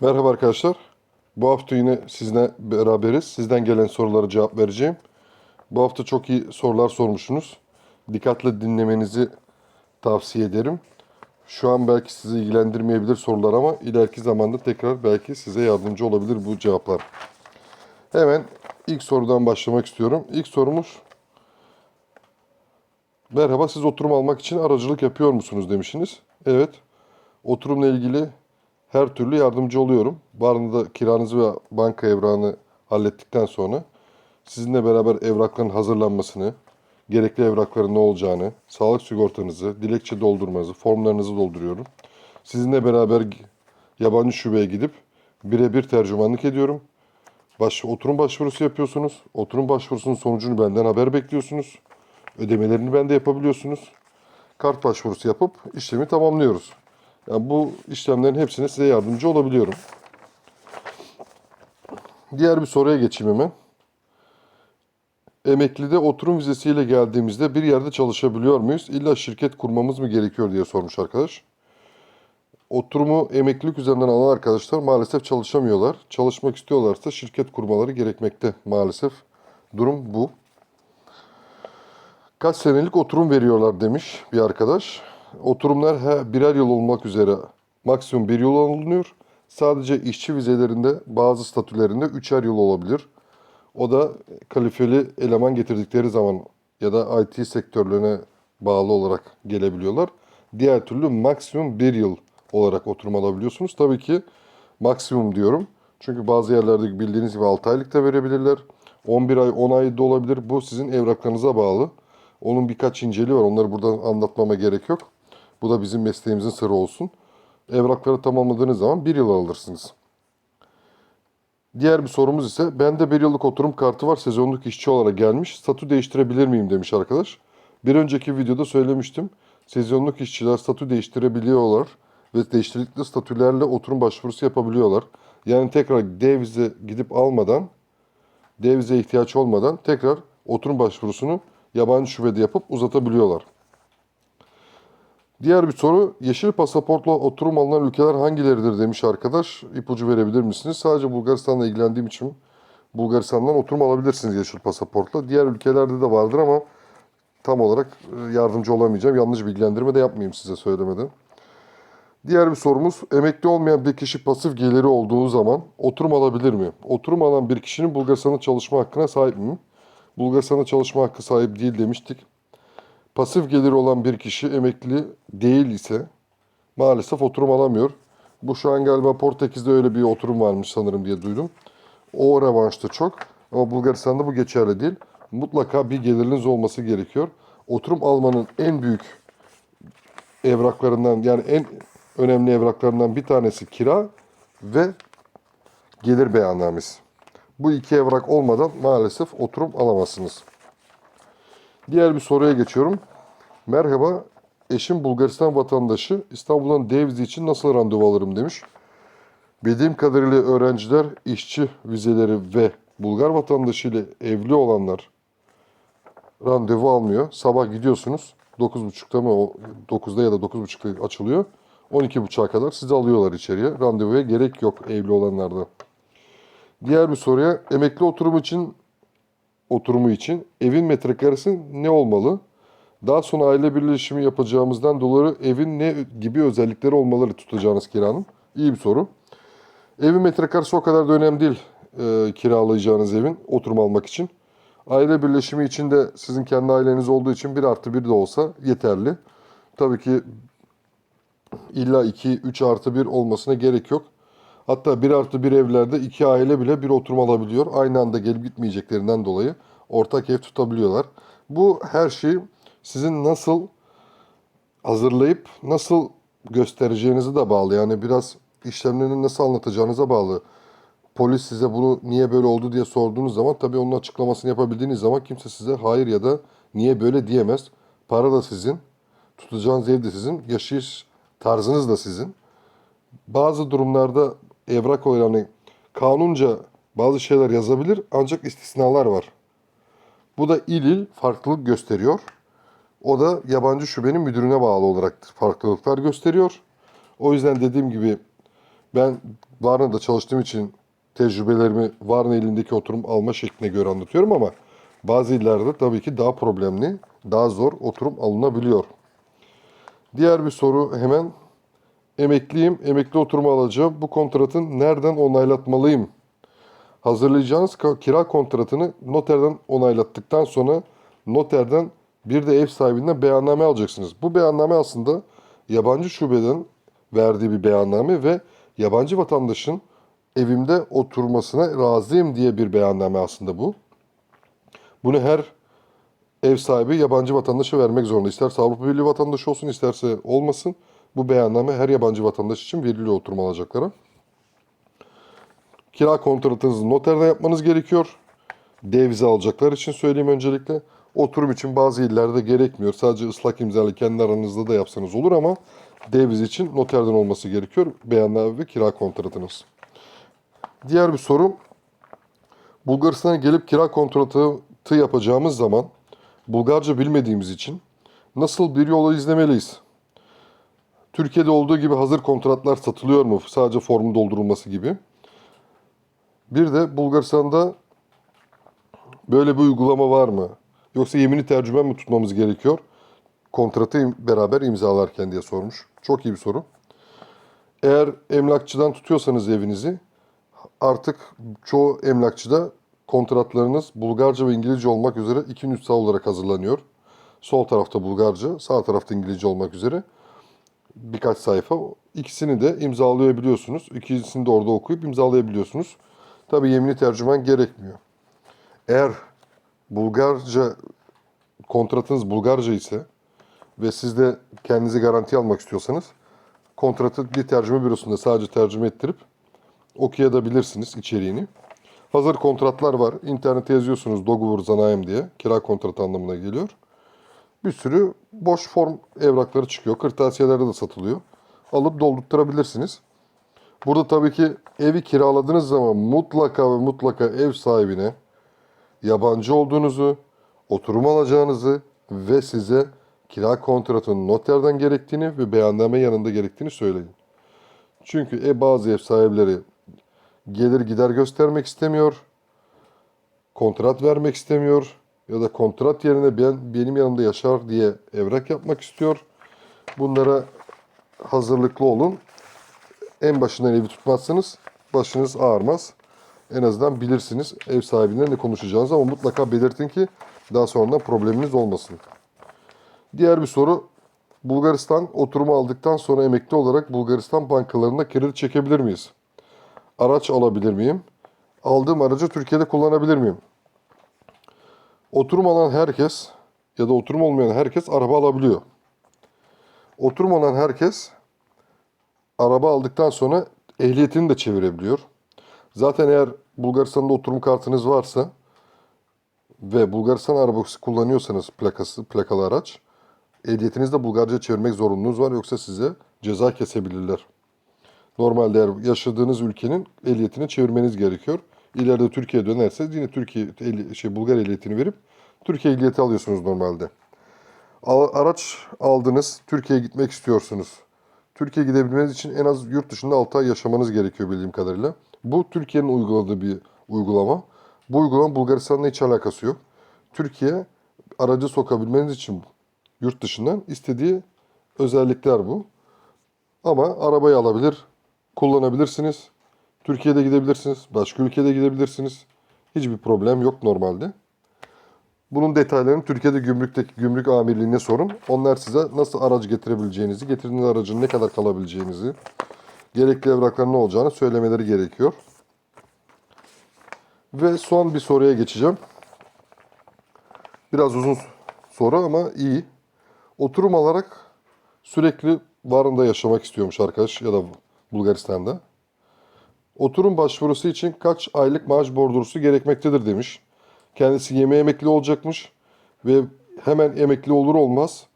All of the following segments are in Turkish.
Merhaba arkadaşlar. Bu hafta yine sizinle beraberiz. Sizden gelen sorulara cevap vereceğim. Bu hafta çok iyi sorular sormuşsunuz. Dikkatle dinlemenizi tavsiye ederim. Şu an belki sizi ilgilendirmeyebilir sorular ama ileriki zamanda tekrar belki size yardımcı olabilir bu cevaplar. Hemen ilk sorudan başlamak istiyorum. İlk sorumuz Merhaba siz oturum almak için aracılık yapıyor musunuz demişsiniz. Evet. Oturumla ilgili her türlü yardımcı oluyorum. Barında kiranızı ve banka evrağını hallettikten sonra sizinle beraber evrakların hazırlanmasını, gerekli evrakların ne olacağını, sağlık sigortanızı, dilekçe doldurmanızı, formlarınızı dolduruyorum. Sizinle beraber yabancı şubeye gidip birebir tercümanlık ediyorum. Baş, oturum başvurusu yapıyorsunuz. Oturum başvurusunun sonucunu benden haber bekliyorsunuz. Ödemelerini bende yapabiliyorsunuz. Kart başvurusu yapıp işlemi tamamlıyoruz. Yani bu işlemlerin hepsine size yardımcı olabiliyorum. Diğer bir soruya geçeyim hemen. Emeklide oturum vizesiyle geldiğimizde bir yerde çalışabiliyor muyuz? İlla şirket kurmamız mı gerekiyor diye sormuş arkadaş. Oturumu emeklilik üzerinden alan arkadaşlar maalesef çalışamıyorlar. Çalışmak istiyorlarsa şirket kurmaları gerekmekte maalesef. Durum bu. Kaç senelik oturum veriyorlar demiş bir arkadaş. Oturumlar he, birer yıl olmak üzere maksimum bir yıl alınıyor. Sadece işçi vizelerinde bazı statülerinde üçer yıl olabilir. O da kalifeli eleman getirdikleri zaman ya da IT sektörlerine bağlı olarak gelebiliyorlar. Diğer türlü maksimum bir yıl olarak oturum alabiliyorsunuz. Tabii ki maksimum diyorum. Çünkü bazı yerlerde bildiğiniz gibi 6 aylık da verebilirler. 11 ay, 10 ay da olabilir. Bu sizin evraklarınıza bağlı. Onun birkaç inceliği var. Onları burada anlatmama gerek yok. Bu da bizim mesleğimizin sırrı olsun. Evrakları tamamladığınız zaman bir yıl alırsınız. Diğer bir sorumuz ise bende bir yıllık oturum kartı var sezonluk işçi olarak gelmiş. Statü değiştirebilir miyim demiş arkadaş. Bir önceki videoda söylemiştim. Sezonluk işçiler statü değiştirebiliyorlar ve değiştirdikleri statülerle oturum başvurusu yapabiliyorlar. Yani tekrar D vize gidip almadan, D vize ihtiyaç olmadan tekrar oturum başvurusunu yabancı şubede yapıp uzatabiliyorlar. Diğer bir soru, yeşil pasaportla oturum alınan ülkeler hangileridir demiş arkadaş. İpucu verebilir misiniz? Sadece Bulgaristan'la ilgilendiğim için Bulgaristan'dan oturum alabilirsiniz yeşil pasaportla. Diğer ülkelerde de vardır ama tam olarak e, yardımcı olamayacağım. Yanlış bilgilendirme de yapmayayım size söylemeden. Diğer bir sorumuz, emekli olmayan bir kişi pasif geliri olduğu zaman oturum alabilir mi? Oturum alan bir kişinin Bulgaristan'da çalışma hakkına sahip mi? Bulgaristan'da çalışma hakkı sahip değil demiştik. Pasif geliri olan bir kişi emekli değil ise maalesef oturum alamıyor. Bu şu an galiba Portekiz'de öyle bir oturum varmış sanırım diye duydum. O revanşta çok ama Bulgaristan'da bu geçerli değil. Mutlaka bir geliriniz olması gerekiyor. Oturum almanın en büyük evraklarından yani en önemli evraklarından bir tanesi kira ve gelir beyannamesi. Bu iki evrak olmadan maalesef oturum alamazsınız. Diğer bir soruya geçiyorum. Merhaba, eşim Bulgaristan vatandaşı. İstanbul'dan D vize için nasıl randevu alırım demiş. Bildiğim kadarıyla öğrenciler işçi vizeleri ve Bulgar vatandaşı ile evli olanlar randevu almıyor. Sabah gidiyorsunuz. 9.30'da mı? o 9'da ya da 9.30'da açılıyor. 12.30'a kadar sizi alıyorlar içeriye. Randevuya gerek yok evli olanlarda. Diğer bir soruya emekli oturum için oturumu için evin metrekaresi ne olmalı? Daha sonra aile birleşimi yapacağımızdan dolayı evin ne gibi özellikleri olmaları tutacağınız kiranın? İyi bir soru. Evin metrekaresi o kadar da önemli değil e, kiralayacağınız evin oturum almak için. Aile birleşimi için de sizin kendi aileniz olduğu için 1 artı 1 de olsa yeterli. Tabii ki illa 2, 3 artı 1 olmasına gerek yok. Hatta 1 artı 1 evlerde iki aile bile bir oturum alabiliyor. Aynı anda gelip gitmeyeceklerinden dolayı ortak ev tutabiliyorlar. Bu her şey sizin nasıl hazırlayıp nasıl göstereceğinizi de bağlı. Yani biraz işlemlerini nasıl anlatacağınıza bağlı. Polis size bunu niye böyle oldu diye sorduğunuz zaman tabii onun açıklamasını yapabildiğiniz zaman kimse size hayır ya da niye böyle diyemez. Para da sizin, tutacağınız ev de sizin, yaşayış tarzınız da sizin. Bazı durumlarda evrak yani kanunca bazı şeyler yazabilir ancak istisnalar var. Bu da il il farklılık gösteriyor. O da yabancı şubenin müdürüne bağlı olarak farklılıklar gösteriyor. O yüzden dediğim gibi Ben Varna'da çalıştığım için tecrübelerimi Varna elindeki oturum alma şekline göre anlatıyorum ama bazı illerde tabii ki daha problemli, daha zor oturum alınabiliyor. Diğer bir soru hemen emekliyim, emekli oturumu alacağım. Bu kontratın nereden onaylatmalıyım? Hazırlayacağınız kira kontratını noterden onaylattıktan sonra noterden bir de ev sahibinden beyanname alacaksınız. Bu beyanname aslında yabancı şubeden verdiği bir beyanname ve yabancı vatandaşın evimde oturmasına razıyım diye bir beyanname aslında bu. Bunu her ev sahibi yabancı vatandaşa vermek zorunda. İsterse Avrupa Birliği vatandaşı olsun isterse olmasın. Bu beyanname her yabancı vatandaş için veriliyor oturum alacaklara. Kira kontratınızı noterden yapmanız gerekiyor. Devize alacaklar için söyleyeyim öncelikle. Oturum için bazı illerde gerekmiyor. Sadece ıslak imzalı kendi aranızda da yapsanız olur ama deviz için noterden olması gerekiyor. Beyanname ve kira kontratınız. Diğer bir soru. Bulgaristan'a gelip kira kontratı yapacağımız zaman Bulgarca bilmediğimiz için nasıl bir yolu izlemeliyiz? Türkiye'de olduğu gibi hazır kontratlar satılıyor mu? Sadece formu doldurulması gibi. Bir de Bulgaristan'da böyle bir uygulama var mı? Yoksa yemini tercümen mi tutmamız gerekiyor? Kontratı beraber imzalarken diye sormuş. Çok iyi bir soru. Eğer emlakçıdan tutuyorsanız evinizi artık çoğu emlakçıda kontratlarınız Bulgarca ve İngilizce olmak üzere iki nüsha olarak hazırlanıyor. Sol tarafta Bulgarca, sağ tarafta İngilizce olmak üzere birkaç sayfa. İkisini de imzalayabiliyorsunuz. İkisini de orada okuyup imzalayabiliyorsunuz. Tabii yemini tercüman gerekmiyor. Eğer Bulgarca kontratınız Bulgarca ise ve siz de kendinizi garanti almak istiyorsanız kontratı bir tercüme bürosunda sadece tercüme ettirip okuyabilirsiniz içeriğini. Hazır kontratlar var. İnternete yazıyorsunuz Dogovor Zanayim diye. Kira kontratı anlamına geliyor. Bir sürü boş form evrakları çıkıyor. Kırtasiyelerde de satılıyor. Alıp doldurtturabilirsiniz. Burada tabii ki evi kiraladığınız zaman mutlaka ve mutlaka ev sahibine yabancı olduğunuzu, oturum alacağınızı ve size kira kontratının noterden gerektiğini ve beyanname yanında gerektiğini söyleyin. Çünkü e, bazı ev sahipleri gelir gider göstermek istemiyor, kontrat vermek istemiyor ya da kontrat yerine ben benim yanımda yaşar diye evrak yapmak istiyor. Bunlara hazırlıklı olun. En başından evi tutmazsanız başınız ağrımaz. En azından bilirsiniz ev sahibinden ne konuşacağınızı ama mutlaka belirtin ki daha sonradan probleminiz olmasın. Diğer bir soru. Bulgaristan oturumu aldıktan sonra emekli olarak Bulgaristan bankalarında kredi çekebilir miyiz? Araç alabilir miyim? Aldığım aracı Türkiye'de kullanabilir miyim? Oturum alan herkes ya da oturum olmayan herkes araba alabiliyor. Oturum olan herkes araba aldıktan sonra ehliyetini de çevirebiliyor. Zaten eğer Bulgaristan'da oturum kartınız varsa ve Bulgaristan arabası kullanıyorsanız plakası, plakalı araç, ehliyetinizi de Bulgarca çevirmek zorunluluğunuz var yoksa size ceza kesebilirler. Normalde yaşadığınız ülkenin ehliyetini çevirmeniz gerekiyor. İleride Türkiye'ye dönerseniz yine Türkiye şey Bulgar ehliyetini verip Türkiye ehliyeti alıyorsunuz normalde. Al- araç aldınız, Türkiye'ye gitmek istiyorsunuz. Türkiye'ye gidebilmeniz için en az yurt dışında 6 ay yaşamanız gerekiyor bildiğim kadarıyla. Bu Türkiye'nin uyguladığı bir uygulama. Bu uygulama Bulgaristan'la hiç alakası yok. Türkiye aracı sokabilmeniz için yurt dışından istediği özellikler bu. Ama arabayı alabilir, kullanabilirsiniz. Türkiye'de gidebilirsiniz, başka ülkede gidebilirsiniz. Hiçbir problem yok normalde. Bunun detaylarını Türkiye'de gümrükteki gümrük amirliğine sorun. Onlar size nasıl aracı getirebileceğinizi, getirdiğiniz aracın ne kadar kalabileceğinizi, gerekli evrakların ne olacağını söylemeleri gerekiyor. Ve son bir soruya geçeceğim. Biraz uzun soru ama iyi. Oturum alarak sürekli Varın'da yaşamak istiyormuş arkadaş ya da Bulgaristan'da. Oturum başvurusu için kaç aylık maaş bordrosu gerekmektedir demiş. Kendisi yeme emekli olacakmış ve hemen emekli olur olmaz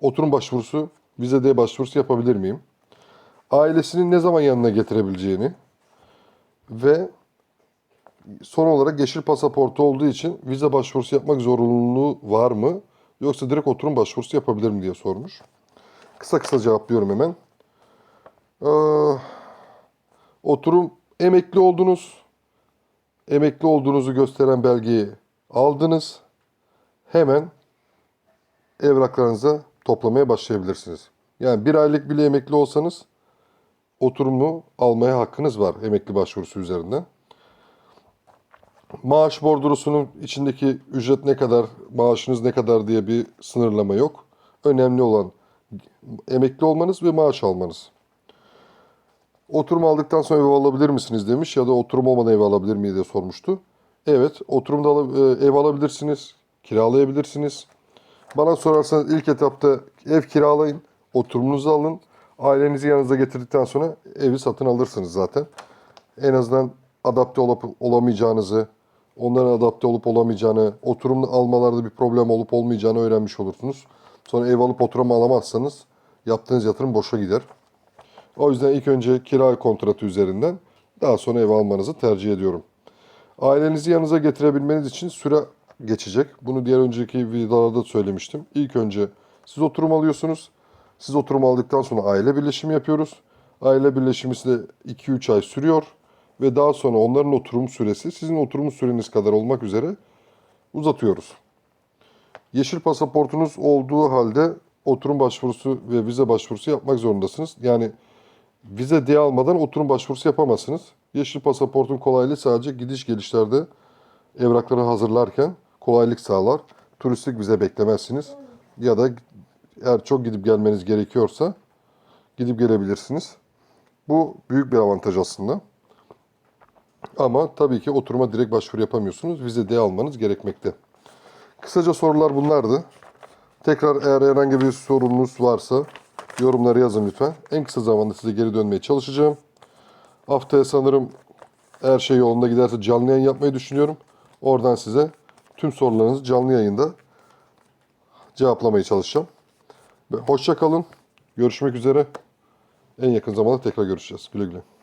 oturum başvurusu, vizede başvurusu yapabilir miyim? Ailesinin ne zaman yanına getirebileceğini ve son olarak yeşil pasaportu olduğu için vize başvurusu yapmak zorunluluğu var mı? Yoksa direkt oturum başvurusu yapabilir mi diye sormuş. Kısa kısa cevaplıyorum hemen. Ee, Oturum emekli oldunuz. Emekli olduğunuzu gösteren belgeyi aldınız. Hemen evraklarınıza toplamaya başlayabilirsiniz. Yani bir aylık bile emekli olsanız oturumu almaya hakkınız var emekli başvurusu üzerinden. Maaş bordrosunun içindeki ücret ne kadar, maaşınız ne kadar diye bir sınırlama yok. Önemli olan emekli olmanız ve maaş almanız. Oturum aldıktan sonra ev alabilir misiniz demiş ya da oturum olmadan ev alabilir miyim diye sormuştu. Evet, oturumda e, ev alabilirsiniz, kiralayabilirsiniz. Bana sorarsanız ilk etapta ev kiralayın, oturumunuzu alın. Ailenizi yanınıza getirdikten sonra evi satın alırsınız zaten. En azından adapte olup olamayacağınızı, onların adapte olup olamayacağını, oturum almalarda bir problem olup olmayacağını öğrenmiş olursunuz. Sonra ev alıp oturum alamazsanız yaptığınız yatırım boşa gider. O yüzden ilk önce kira kontratı üzerinden daha sonra ev almanızı tercih ediyorum. Ailenizi yanınıza getirebilmeniz için süre geçecek. Bunu diğer önceki videolarda da söylemiştim. İlk önce siz oturum alıyorsunuz. Siz oturum aldıktan sonra aile birleşimi yapıyoruz. Aile birleşimi de 2-3 ay sürüyor. Ve daha sonra onların oturum süresi sizin oturum süreniz kadar olmak üzere uzatıyoruz. Yeşil pasaportunuz olduğu halde oturum başvurusu ve vize başvurusu yapmak zorundasınız. Yani vize diye almadan oturum başvurusu yapamazsınız. Yeşil pasaportun kolaylığı sadece gidiş gelişlerde evrakları hazırlarken kolaylık sağlar. Turistik vize beklemezsiniz. Ya da eğer çok gidip gelmeniz gerekiyorsa gidip gelebilirsiniz. Bu büyük bir avantaj aslında. Ama tabii ki oturuma direkt başvuru yapamıyorsunuz. Vize D almanız gerekmekte. Kısaca sorular bunlardı. Tekrar eğer herhangi bir sorunuz varsa yorumlara yazın lütfen. En kısa zamanda size geri dönmeye çalışacağım. Haftaya sanırım her şey yolunda giderse canlı yayın yapmayı düşünüyorum. Oradan size tüm sorularınızı canlı yayında cevaplamaya çalışacağım. Hoşça kalın. Görüşmek üzere. En yakın zamanda tekrar görüşeceğiz. Güle güle.